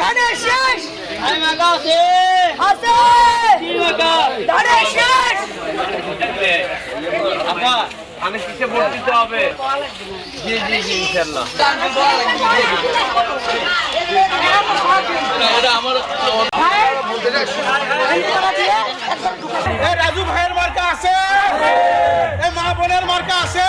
ধানের শীষ। আছে। ধানের শীষ। আপা আমি কিসে ভোট দিতে হবে? জি জি জি ইনশাআল্লাহ। রাজু ভাইয়ের মার্কা আছে। মা বোনের মার্কা আছে।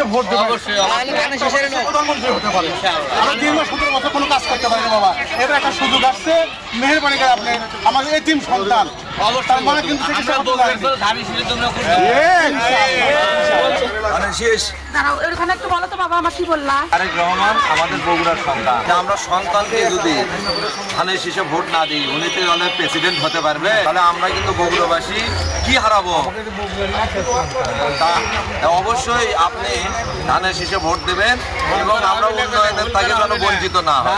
হিসেবে ভোট দেবে প্রধানমন্ত্রী হতে পারে। আমরা দীর্ঘ সতেরো বছর কোনো কাজ করতে পারি না বাবা। এবার একটা সুযোগ আসছে। মেহরবানি করে আপনি আমাদের এতিম সন্তান। তার মানে কিন্তু চিকিৎসা করতে দাঁড়াও ওখানে একটু বলো তো বাবা আমার কি বললা? তারেক রহমান আমাদের বগুড়ার সন্তান। আমরা সন্তানকে যদি ধানের শীষে ভোট না দিই উনি তো হলে প্রেসিডেন্ট হতে পারবে? তাহলে আমরা কিন্তু বগুড়াবাসী কি হারাবো? তা- অবশ্যই আপনি ধানের শীষে ভোট দেবেন এবং আমরা উন্নয়নের তাকে যেন বঞ্চিত না হয়।